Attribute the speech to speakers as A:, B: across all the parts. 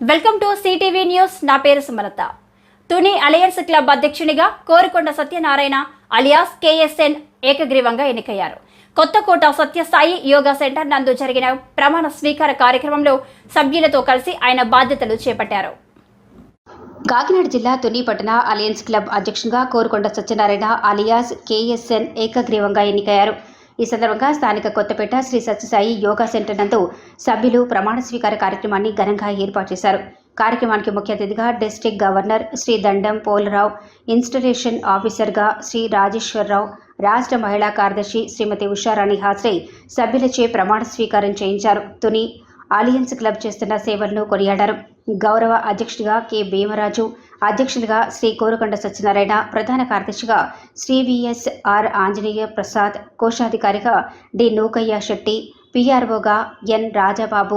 A: Welcome to CTV news. నా పేరు Sumalatha. Tuni alliance club అధ్యక్షునిగా కోరుకొండ సత్యనారాయణ అలియాస్ కేఎస్ఎన్ ఏకగ్రీవంగా ఎన్నికయ్యారు. కొత్తకోట సత్యసాయి యోగా సెంటర్ నందు జరిగిన ప్రమాణ స్వీకార కార్యక్రమంలో సభ్యులతో కలిసి ఆయన బాధ్యతలు చేపట్టారు. కాకినాడ జిల్లా తుని పట్టణ అలయన్స్ క్లబ్ అధ్యక్షునిగా కోరుకొండ సత్యనారాయణ అలియాస్ కేఎస్ఎన్ ఏకగ్రీవంగా ఎన్నికయ్యారు. ఈ సందర్భంగా స్థానిక కొత్తపేట శ్రీ సత్యసాయి యోగా సెంటర్ నందు సభ్యులు ప్రమాణ స్వీకార కార్యక్రమాన్ని ఘనంగా ఏర్పాటు చేశారు. కార్యక్రమానికి ముఖ్య అతిథిగా డిస్టిక్ గవర్నర్ శ్రీ దండం పోలరావు ఇన్స్టలేషన్ ఆఫీసర్గా శ్రీ రాజేశ్వరరావు రాష్ట్ర మహిళా కార్యదర్శి శ్రీమతి ఉషారాణి హాజరై సభ్యులచే ప్రమాణ స్వీకారం చేయించారు. తుని ఆలియన్స్ క్లబ్ చేస్తున్న సేవలను కొనియాడారు. గౌరవ అధ్యక్షుడిగా కె. భీమరాజు అధ్యక్షులుగా శ్రీ కోరుకొండ సత్యనారాయణ ప్రధాన కార్యదర్శిగా శ్రీ విఎస్ ఆర్ ఆంజనేయ ప్రసాద్ కోశాధికారిగా డి. నూకయ్య శెట్టి పిఆర్ఓగా ఎన్ రాజాబాబు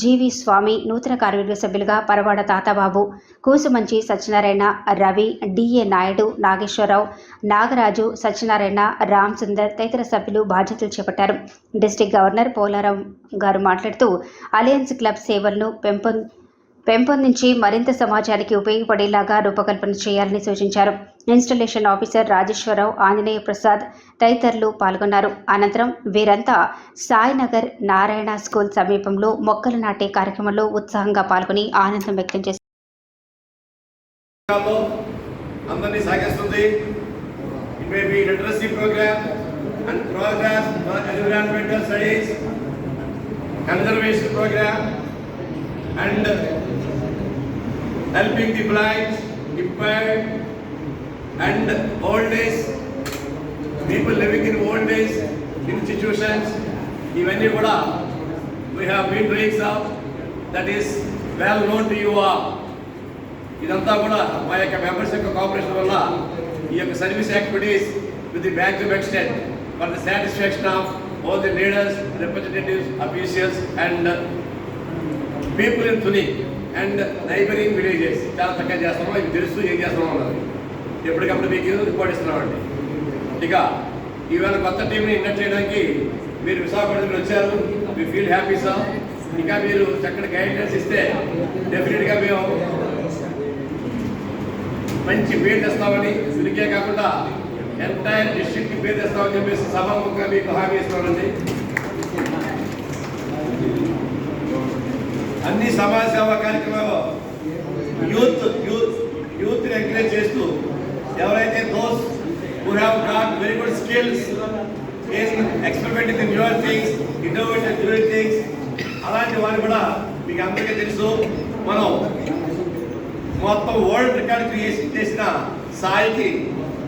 A: జీవి స్వామి నూతన కార్యవర్గ సభ్యులుగా పరవాడ తాతాబాబు కూసుమంచి సత్యనారాయణ రవి డిఏ నాయుడు నాగేశ్వరరావు నాగరాజు సత్యనారాయణ రామ్ సుందర్ తదితర సభ్యులు బాధ్యతలు చేపట్టారు. డిస్టిక్ గవర్నర్ పోలారావు గారు మాట్లాడుతూ అలయన్స్ క్లబ్ సేవలను పెంపొం పెంపొందించి మరింత సమాజానికి ఉపయోగపడేలాగా రూపకల్పన చేయాలని సూచించారు. ఇన్స్టలేషన్ ఆఫీసర్ రాజేశ్వరరావు ఆంజనేయ ప్రసాద్ తదితరులు పాల్గొన్నారు. అనంతరం వీరంతా సాయినగర్ నారాయణ స్కూల్ సమీపంలో మొక్కలు నాటే కార్యక్రమంలో ఉత్సాహంగా పాల్గొని ఆనందం వ్యక్తం చేశారు.
B: అందరినీ సాగిస్తుంది. It may be literacy programme and programme environmental studies conservation programme and helping the blind impaired and old age people living in old age institutions ఇవన్నీ కూడా we have been doing some that is well known to you all ఇదంతా కూడా మా యొక్క members యొక్క cooperation వల్ల ఈ యొక్క service activities with the bank to extent for the satisfaction of all the leaders representatives officials and people in Tuni and neighbouring villages చాలా చక్కగా చేస్తున్నాం. ఇవి తెలుసు ఏం చేస్తున్నాం అన్నది. ఎప్పటికప్పుడు మీకు రిపోర్ట్ ఇస్తున్నామండి. ఇక ఈవేళ కొత్త టీంని ఇండక్ట్ చేయడానికి మీరు విశాఖపట్నం వచ్చారు. మీ ఫీల్ హ్యాపీ సార్ ఇంకా మీరు చక్కటి గైడెన్స్ ఇస్తే డెఫినెట్గా మేము మంచి పేరు తెస్తామని ఇదికే కాకుండా ఎంటైర్ డిస్ట్రిక్ట్ పేరు తెస్తామని చెప్పేసి సభాముఖంగా మీకు హామీ ఇస్తామండి అన్ని సమాజ సేవా కార్యక్రమాలు యూత్ యూత్ యూత్ ఎంకరేజ్ చేస్తూ ఎవరైతే those who have got very good skills in experiment in newer things innovative newer things అలాంటి వారు కూడా మీకు అందరికీ తెలుసు. మనం మొత్తం వరల్డ్ రికార్డ్ క్రియేషన్ చేసిన సాయికి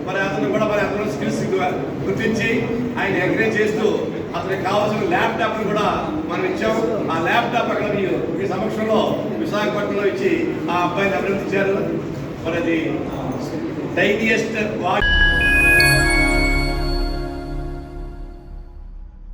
B: మరి అతను కూడా మరి అతను గుర్తించి ఆయన ఎంకరేజ్ చేస్తూ అతనికి కావాల్సిన ల్యాప్టాప్ కూడా మనం ఇచ్చాం ఆ ల్యాప్టాప్ అక్కడ మీ మీ సమక్షంలో విశాఖపట్నంలో ఇచ్చి ఆ అబ్బాయిని అభినందించారు. మరి అది టైనియస్ట్ వాట్